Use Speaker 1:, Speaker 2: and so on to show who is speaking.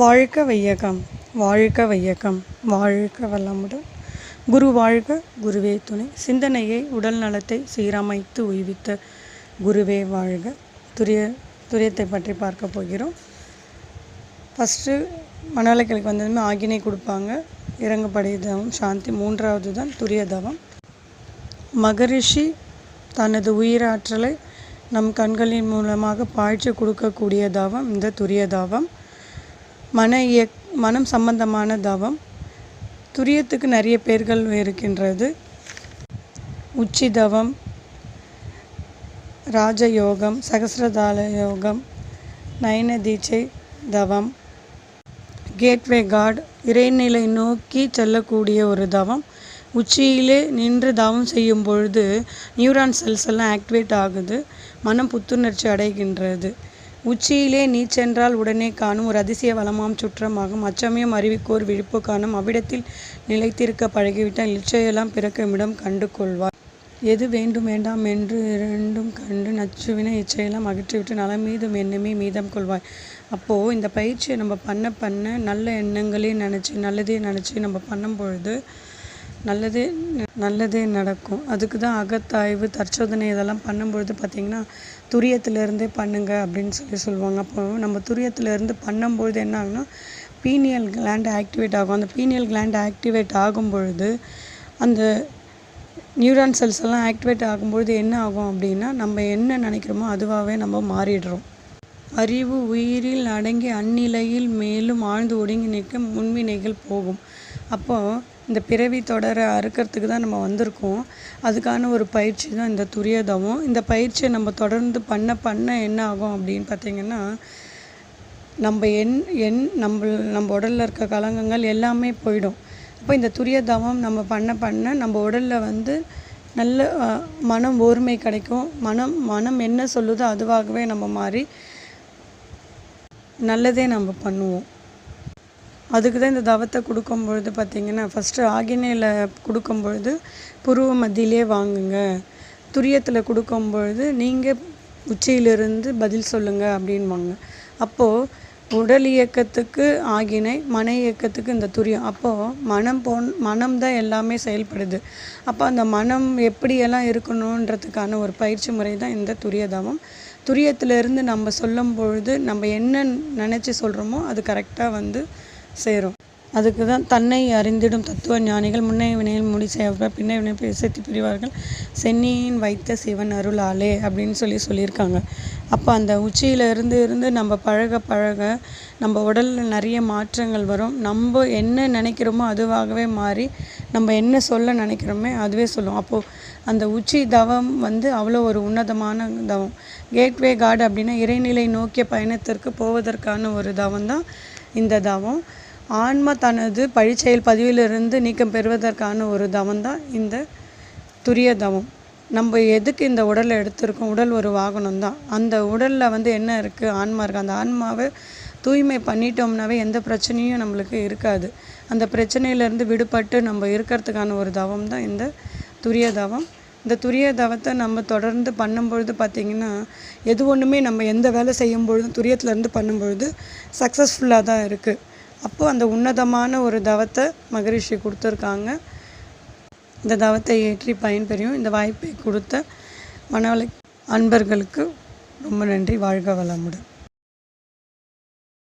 Speaker 1: வாழ்க வையகம் வாழ்க வையகம் வாழ்க வல்லமுடன். குரு வாழ்க குருவே துணை. சிந்தனையை உடல் நலத்தை சீரமைத்து உய்வித்த குருவே வாழ்க. துரிய துரியத்தை பற்றி பார்க்க போகிறோம். ஃபஸ்ட்டு மணாலக்கிழக்கு வந்ததுமே ஆகினை கொடுப்பாங்க. இறங்குபடை தவம் சாந்தி. மூன்றாவது தான் துரிய தவம் மகரிஷி தனது உயிராற்றலை நம் கண்களின் மூலமாக பாய்ச்சி கொடுக்கக்கூடிய தவம் இந்த துரிய தவம் மன இயக் மனம் சம்பந்தமான தவம் துரியத்துக்கு நிறைய பேர்கள் இருக்கின்றது. உச்சி தவம் ராஜயோகம் சகசிரதால யோகம் நயன தீட்சை தவம் கேட்வே காட் இறைநிலை நோக்கி செல்லக்கூடிய ஒரு தவம். உச்சியிலே நின்று தவம் செய்யும் பொழுது நியூரான் செல்ஸ் எல்லாம் ஆக்டிவேட் ஆகுது. மனம் புத்துணர்ச்சி அடைகின்றது. உச்சியிலே நீ சென்றால் உடனே காணும் ஒரு அதிசய வளமாம் சுற்றமாகும். அச்சமயம் அறிவிக்கோர் விழிப்பு காணும். அவ்விடத்தில் நிலைத்திருக்க பழகிவிட்டால் இச்சையெல்லாம் பிறக்குமிடம் கண்டு கொள்வார். எது வேண்டும் வேண்டாம் என்று இரண்டும் கண்டு நச்சுவினை இச்சையெல்லாம் அகற்றிவிட்டு நலம் மீதும் எண்ணமே மீதம் கொள்வாய். அப்போது இந்த பயிற்சியை நம்ம பண்ண பண்ண நல்ல எண்ணங்களே நினச்சி நல்லதே நினச்சி நம்ம பண்ணும் பொழுது நல்லதே நல்லதே நடக்கும். அதுக்கு தான் அகத்தாய்வு தற்சோதனை இதெல்லாம் பண்ணும்பொழுது பார்த்திங்கன்னா துரியத்திலேருந்தே பண்ணுங்க அப்படின்னு சொல்லி சொல்லுவாங்க. அப்போ நம்ம துரியத்திலேருந்து பண்ணும்பொழுது என்ன ஆகும்னா பீனியல் கிளாண்ட் ஆக்டிவேட் ஆகும். அந்த பீனியல் கிளாண்ட் ஆக்டிவேட் ஆகும் பொழுது அந்த நியூரான் செல்ஸ் எல்லாம் ஆக்டிவேட் ஆகும்பொழுது என்ன ஆகும் அப்படின்னா நம்ம என்ன நினைக்கிறோமோ அதுவாகவே நம்ம மாறிடுறோம். அறிவு உயிரில் அடங்கி அந்நிலையில் மேலும் ஆழ்ந்து ஒடுங்கி நிற்க முன்வினைகள் போகும். அப்போது இந்த பிறவி தொடரை அறுக்கிறதுக்கு தான் நம்ம வந்திருக்கோம். அதுக்கான ஒரு பயிற்சி தான் இந்த துரியதவம். இந்த பயிற்சியை நம்ம தொடர்ந்து பண்ண பண்ண என்ன ஆகும் அப்படின்னு பார்த்திங்கன்னா நம்ம எண் எண் நம்ம நம்ம உடலில் இருக்க கலங்கங்கள் எல்லாமே போயிடும். அப்போ இந்த துரிய தவம் நம்ம பண்ண பண்ண நம்ம உடலில் வந்து நல்ல மனம் ஓர்மை கிடைக்கும். மனம் மனம் என்ன சொல்லுதோ அதுவாகவே நம்ம மாறி நல்லதே நம்ம பண்ணுவோம். அதுக்கு தான் இந்த தவத்தை கொடுக்கும் பொழுது பார்த்திங்கன்னா ஃபஸ்ட்டு ஆகினையில் கொடுக்கும் பொழுது புருவ மத்தியிலே வாங்குங்க. துரியத்தில் கொடுக்கும் பொழுது நீங்கள் உச்சியிலிருந்து பதில் சொல்லுங்கள் அப்படின்வாங்க. அப்போது உடல் இயக்கத்துக்கு ஆகினை மன இயக்கத்துக்கு இந்த துரியம். அப்போது மனம் போன் மனம் தான் எல்லாமே செயல்படுது. அப்போ அந்த மனம் எப்படியெல்லாம் இருக்கணுன்றதுக்கான ஒரு பயிற்சி முறை தான் இந்த துரியதவம். துரியத்திலிருந்து நம்ம சொல்லும் பொழுது நம்ம என்ன நினச்சி சொல்கிறோமோ அது கரெக்டாக வந்து Cero. அதுக்கு தான் தன்னை அறிந்திடும் தத்துவ ஞானிகள் முன்னைய வினையில் முடி செய்வார் பின்னை வினை பேசி பிரிவார்கள். சென்னியின் வைத்த சிவன் அருளாலே அப்படின்னு சொல்லி சொல்லியிருக்காங்க. அப்போ அந்த உச்சியில் இருந்து இருந்து நம்ம பழக பழக நம்ம உடலில் நிறைய மாற்றங்கள் வரும். நம்ம என்ன நினைக்கிறோமோ அதுவாகவே மாறி நம்ம என்ன சொல்ல நினைக்கிறோமே அதுவே சொல்லும். அப்போது அந்த உச்சி தவம் வந்து அவ்வளோ ஒரு உன்னதமான தவம். கேட்வே காட் அப்படின்னா இறைநிலை நோக்கிய பயணத்திற்கு போவதற்கான ஒரு தவம் தான் இந்த தவம். ஆன்மா தனது பழிச்செயல் பதிவிலிருந்து நீக்கம் பெறுவதற்கான ஒரு தவம் தான் இந்த துரிய தவம். நம்ம எதுக்கு இந்த உடலை எடுத்திருக்கோம்? உடல் ஒரு வாகனம் தான். அந்த உடலில் வந்து என்ன இருக்குது ஆன்மா இருக்குது அந்த ஆன்மாவை தூய்மை பண்ணிட்டோம்னாவே எந்த பிரச்சனையும் நம்மளுக்கு இருக்காது. அந்த பிரச்சனையிலேருந்து விடுபட்டு நம்ம இருக்கிறதுக்கான ஒரு தவம் தான் இந்த துரிய தவம். இந்த துரிய தவத்தை நம்ம தொடர்ந்து பண்ணும்பொழுது பார்த்திங்கன்னா எது ஒன்றுமே நம்ம எந்த வேலை செய்யும் பொழுதும் துரியத்துலேருந்து பண்ணும்பொழுது சக்ஸஸ்ஃபுல்லாக தான் இருக்குது அப்போது அந்த உன்னதமான ஒரு தவத்தை மகரிஷி கொடுத்துருக்காங்க. இந்த தவத்தை ஏற்றி பயன்பெறியும் இந்த வாய்ப்பை கொடுத்த மனவளை அன்பர்களுக்கு ரொம்ப நன்றி. வாழ்க வளமுடன்.